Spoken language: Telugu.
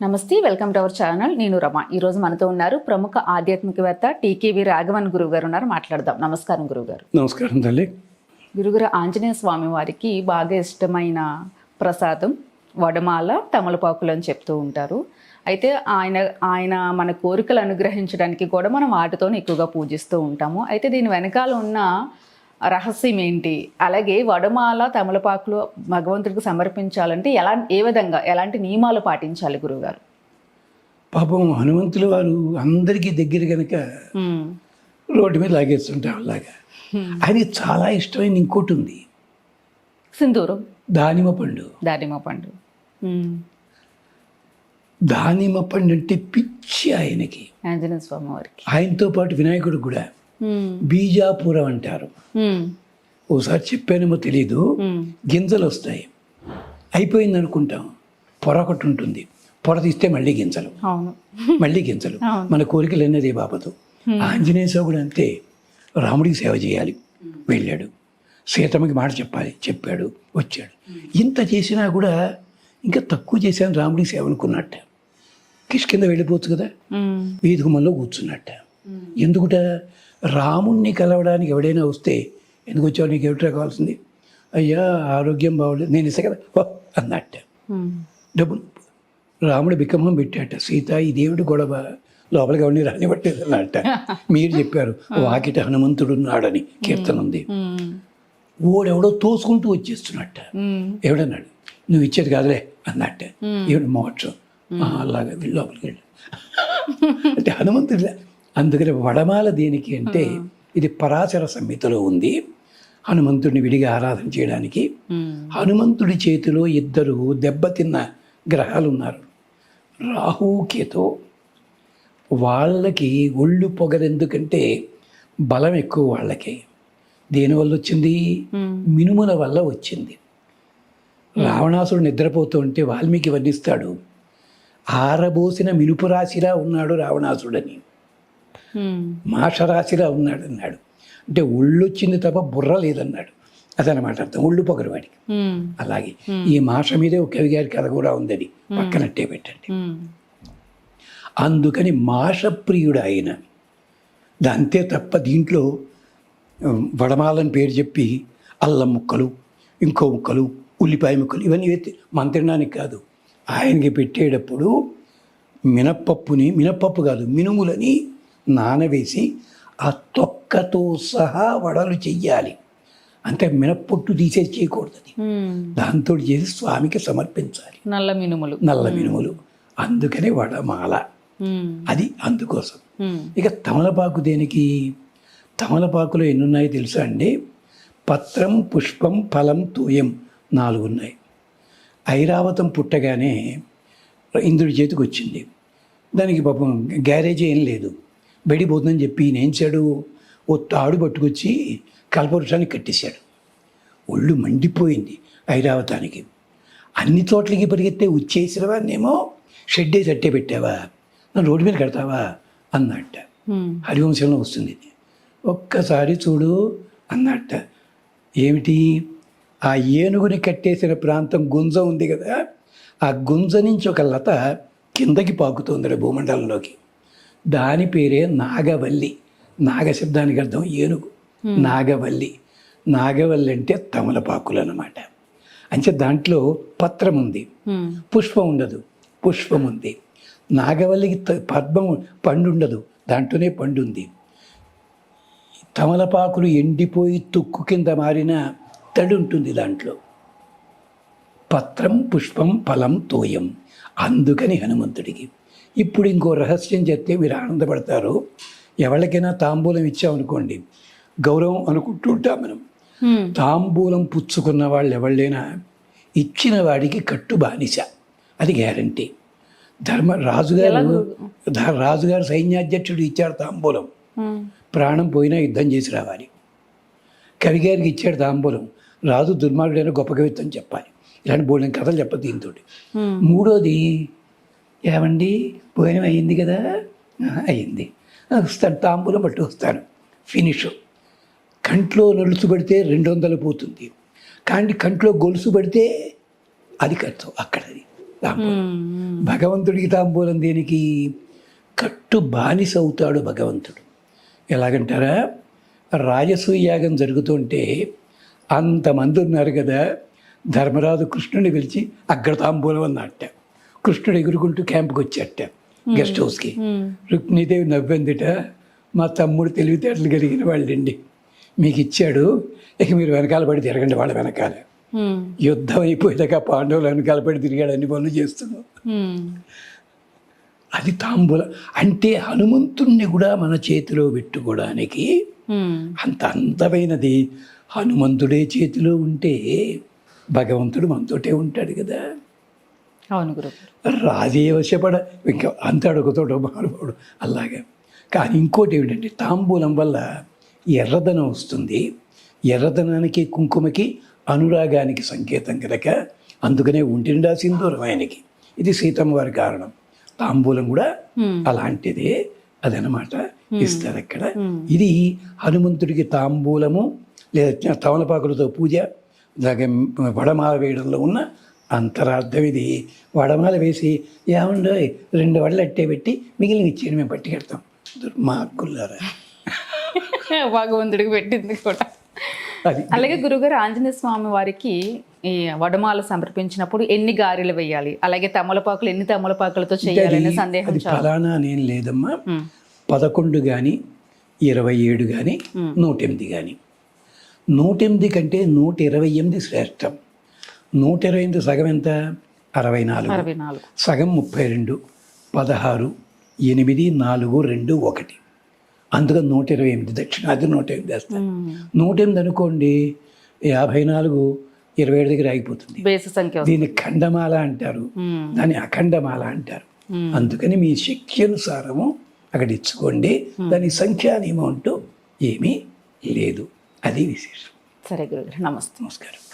నమస్తే వెల్కమ్ టు అవర్ ఛానల్. నేను రమ. ఈ రోజు మనతో ఉన్నారు ప్రముఖ ఆధ్యాత్మికవేత్త టీకేవి రాఘవన్ గురువు గారు ఉన్నారు. మాట్లాడదాం. నమస్కారం గురువు గారు నమస్కారం తల్లి. గురుగురు ఆంజనేయ స్వామి వారికి బాగా ఇష్టమైన ప్రసాదం వడమాల తమలపాకులు అని చెప్తూ ఉంటారు. అయితే ఆయన ఆయన మన కోరికలు అనుగ్రహించడానికి కూడా మనం వాటితోనే ఎక్కువగా పూజిస్తూ ఉంటాము. అయితే దీని వెనకాల ఉన్న రహస్యం ఏంటి? అలాగే వడమాల తమలపాకులు భగవంతుడికి సమర్పించాలంటే ఎలా ఏ విధంగా ఎలాంటి నియమాలు పాటించాలి గురువుగారు? పాపం హనుమంతుల వారు అందరికీ దగ్గర కనుక రోడ్డు మీద లాగేస్తుంటారు అలాగా. ఆయనకి చాలా ఇష్టమైన ఇంకోటి ఉంది. సింధూరం. దానిమ్మ పండు. దానిమ్మ పండు. ఉమ్, దానిమ్మ పండు అంటే పిచ్చి ఆయనకి. ఆంజనేయ స్వామి వారికి. ఆయనతో పాటు వినాయకుడు కూడా. బీజాపురం అంటారు. ఉమ్, ఓసారి చెప్పానేమో తెలీదు. ఉమ్, గింజలు వస్తాయి అయిపోయింది అనుకుంటాం పొర ఒకటి ఉంటుంది పొర తీస్తే మళ్ళీ గింజలు. మళ్ళీ గింజలు. మన కోరికలు అన్నది బాబదు ఆంజనేయ స్వామి అంతే. రాముడికి సేవ చేయాలి. వెళ్ళాడు. సీతమ్మకి మాట చెప్పాలి. చెప్పాడు. వచ్చాడు. ఇంత చేసినా కూడా ఇంకా తక్కువ చేశాను రాముడికి సేవ అనుకున్నట్ట. కిష్కింద వెళ్ళిపోవచ్చు కదా. వీధి గుమ్మంలో కూర్చున్నట్ట. ఎందుకుట? రాముణ్ణి కలవడానికి ఎవడైనా వస్తే ఎందుకు వచ్చావు నీకు ఏమిట్రా కావాల్సింది? అయ్యా ఆరోగ్యం బాగోలేదు నేను ఇస్తా కదా. అన్నట్ట. ఉమ్, డబ్బులు. రాముడు బిక్కమం పెట్టాట. సీత ఇదేమిటి గొడవ లోపలికి ఎవరిని రానివ్వట్లేదు అన్నట్ట. మీరు చెప్పారు వాకిట హనుమంతుడు ఉన్నాడని కీర్తన ఉంది. ఓడెవడో తోసుకుంటూ వచ్చేస్తున్నట్ట ఎవడన్నాడు? నువ్వు ఇచ్చేది కాదులే అన్నట్ట. ఏమిటి మోక్షం? "ఆ, అలాగే వెళ్ళి లోపలికి వెళ్ళు. అంటే హనుమంతుడి అందుకని వడమాల దేనికి అంటే ఇది పరాశర సంహితలో ఉంది. హనుమంతుడిని విడిగా ఆరాధన చేయడానికి. హనుమంతుడి చేతిలో ఇద్దరు దెబ్బతిన్న గ్రహాలు ఉన్నారు రాహు కేతు వాళ్ళకి ఒళ్ళు పొగరెందుకంటే బలం ఎక్కువ వాళ్ళకి. దేనివల్ల వచ్చింది? మినుముల వల్ల వచ్చింది. రావణాసుడు నిద్రపోతూ ఉంటే వాల్మీకి వర్ణిస్తాడు ఆరబోసిన మినుపు రాశిలా ఉన్నాడు రావణాసుడని. మాషరాశిలా ఉన్నాడు అన్నాడు. అంటే ఒళ్ళు వచ్చింది తప్ప బుర్ర లేదన్నాడు. అదనమాట అర్థం. ఒళ్ళు పొగరు వాడికి. అలాగే ఈ మాష మీదే ఒక కవి గారి కథ కూడా ఉందని పక్కనట్టే పెట్టండి. అందుకని మాషప్రియుడు ఆయన అంతే తప్ప దీంట్లో వడమాలని పేరు చెప్పి అల్లం ముక్కలు ఇంకో ముక్కలు ఉల్లిపాయ ముక్కలు ఇవన్నీ మన తినడానికి కాదు. ఆయనకి పెట్టేటప్పుడు మినప్పప్పుని మినప్పప్పు కాదు మినుములని నానవేసి ఆ తొక్కతో సహా వడలు చెయ్యాలి. అంటే మినప్పొట్టు తీసేసి చేయకూడదు. దాంతో చేసి స్వామికి సమర్పించాలి. నల్ల మినుములు. నల్ల మినుములు. అందుకని వడమాల. అది అందుకోసం. ఇక తమలపాకు దేనికి? తమలపాకులో ఎన్ని ఉన్నాయో తెలుసా అండి? పత్రం పుష్పం ఫలం తూయం నాలుగు ఉన్నాయి ఐరావతం పుట్టగానే ఇంద్రుడి చేతికి వచ్చింది దానికి పాపం గ్యారేజ్ ఏం లేదు. బయటిపోతుందని చెప్పి ఈయన ఏం చేశాడు? ఓ తాడు పట్టుకొచ్చి కల్పవృక్షానికి కట్టేశాడు. ఒళ్ళు మండిపోయింది ఐరావతానికి. అన్ని చోట్లకి పరిగెత్తే వచ్చేసిన వాడినేమో షెడ్ వేసి అట్టే పెట్టావా? నన్ను రోడ్డు మీద కడతావా? అన్నట్ట హరివంశంలో వస్తుంది. ఇది ఒక్కసారి చూడు అన్నట్ట ఏమిటి? ఆ ఏనుగుని కట్టేసిన ప్రాంతం గుంజ ఉంది కదా? ఆ గుంజ నుంచి ఒక లత కిందకి పాకుతుంది భూమండలంలోకి. దాని పేరే నాగవల్లి. నాగ శబ్దానికి అర్థం ఏనుగు. నాగవల్లి. నాగవల్లి అంటే తమలపాకులు అన్నమాట అంటే దాంట్లో పత్రం ఉంది. పుష్పం ఉండదు. పుష్పం ఉంది. నాగవల్లికి పద్మం పండు ఉండదు దాంట్లోనే పండు ఉంది తమలపాకులు ఎండిపోయి తుక్కు కింద మారిన తడి ఉంటుంది దాంట్లో. పత్రం పుష్పం ఫలం తోయం. అందుకని హనుమంతుడికి. ఇప్పుడు ఇంకో రహస్యం చెప్తే మీరు ఆనందపడతారు. ఎవరికైనా తాంబూలం ఇచ్చామనుకోండి గౌరవం అనుకుంటుంటాం మనం. తాంబూలం పుచ్చుకున్న వాళ్ళు ఎవళ్ళైనా ఇచ్చిన వాడికి కట్టు బానిస అది గ్యారంటీ. ధర్మ రాజుగారు రాజుగారు సైన్యాధ్యక్షుడు ఇచ్చాడు తాంబూలం. ప్రాణం పోయినా యుద్ధం చేసి రావాలి. కవిగారికి ఇచ్చాడు తాంబూలం. రాజు దుర్మార్గుడైన గొప్ప కవిత్వం చెప్పాలి. ఇలాంటి బోల్డెన్ కథలు చెప్పదు దీంతో మూడోది ఏమండి? భోజనం అయ్యింది కదా? "ఆ, అయ్యింది. "ఆ, వస్తాను తాంబూలం పట్టు వస్తాను. ఫినిష్ కంట్లో నలుసు పడితే రెండు వందలు పోతుంది. కానీ కంట్లో గొలుసు పడితే అది ఖర్చు అక్కడది తాంబూలం. భగవంతుడికి తాంబూలం దేనికి? కట్టు బానిస అవుతాడు భగవంతుడు. ఎలాగంటారా? రాజసూయ యాగం జరుగుతుంటే అంతమంది ఉన్నారు కదా? ధర్మరాజు కృష్ణుని పిలిచి అగ్ర తాంబూలం అన్నట్ట కృష్ణుడు ఎగురుకుంటూ క్యాంప్కి వచ్చాట గెస్ట్ హౌస్కి. రుక్మిణీదేవి నవ్విందిట మా తమ్ముడు తెలివితేటలు కలిగిన వాళ్ళండి. మీకు ఇచ్చాడు ఇక మీరు వెనకాల పడి తిరగండి వాళ్ళ వెనకాల. యుద్ధం అయిపోయాక పాండవులు వెనకాల పడి తిరిగాడు అన్ని పనులు చేస్తున్నాం. అది తాంబూల అంటే హనుమంతుణ్ణి కూడా మన చేతిలో పెట్టుకోవడానికి అంత అందమైనది. హనుమంతుడే చేతిలో ఉంటే భగవంతుడు మనతోటే ఉంటాడు కదా. అవును గురు. రాజే వశపడ ఇంకా అంత అడుగుతాడు మహానుభావుడు అలాగే. కానీ ఇంకోటి ఏమిటంటే తాంబూలం వల్ల ఎర్రదనం వస్తుంది. ఎర్రదనానికి కుంకుమకి అనురాగానికి సంకేతం కనుక అందుకనే ఉంటిండా సింధూరం ఆయనకి. ఇది సీతమ్మ వారి కారణం. తాంబూలం కూడా. అలాంటిదే అదనమాట. ఇస్తారు అక్కడ. ఇది హనుమంతుడికి తాంబూలము లేదా తమలపాకులతో పూజ అలాగే వడమాల వేయడంలో ఉన్న అంతరార్థం ఇది వడమాల వేసి ఏమండో రెండు వడలు అట్టే పెట్టి మిగిలిన ఇచ్చేది మేము పట్టుకెడతాం. దుర్మార్గులారా. భగవంతుడికి పెట్టింది కూడా. అలాగే గురుగారు ఆంజనేయ స్వామి వారికి ఈ వడమాల సమర్పించినప్పుడు ఎన్ని గారెలు వేయాలి? అలాగే తమలపాకులు ఎన్ని తమలపాకులతో చేయాలనే సందేహం ఫలానా అనేం లేదమ్మా. మ్మ్. పదకొండు కానీ ఇరవై ఏడు కానీ నూట ఎనిమిది కానీ నూట ఎనిమిది కంటే నూట ఇరవై ఎనిమిది శ్రేష్టం. నూట ఇరవై ఎనిమిది సగం ఎంత? అరవై నాలుగు సగం ముప్పై రెండు పదహారు ఎనిమిది నాలుగు రెండు ఒకటి. అందుకని నూట ఇరవై ఎనిమిది దక్షిణాది నూట ఎనిమిది వేస్తాను మ్మ్. నూట ఎనిమిది అనుకోండి యాభై నాలుగు ఇరవై ఏడు దగ్గర ఆగిపోతుంది. దీన్ని ఖండమాల అంటారు. దాన్ని అఖండమాల అంటారు. అందుకని మీ శక్తి అనుసారము అక్కడ ఇచ్చుకోండి. దాని సంఖ్యా నియమం అంటూ ఏమీ లేదు. అది విశేషం. సరే గురుగారు నమస్తే. నమస్కారం.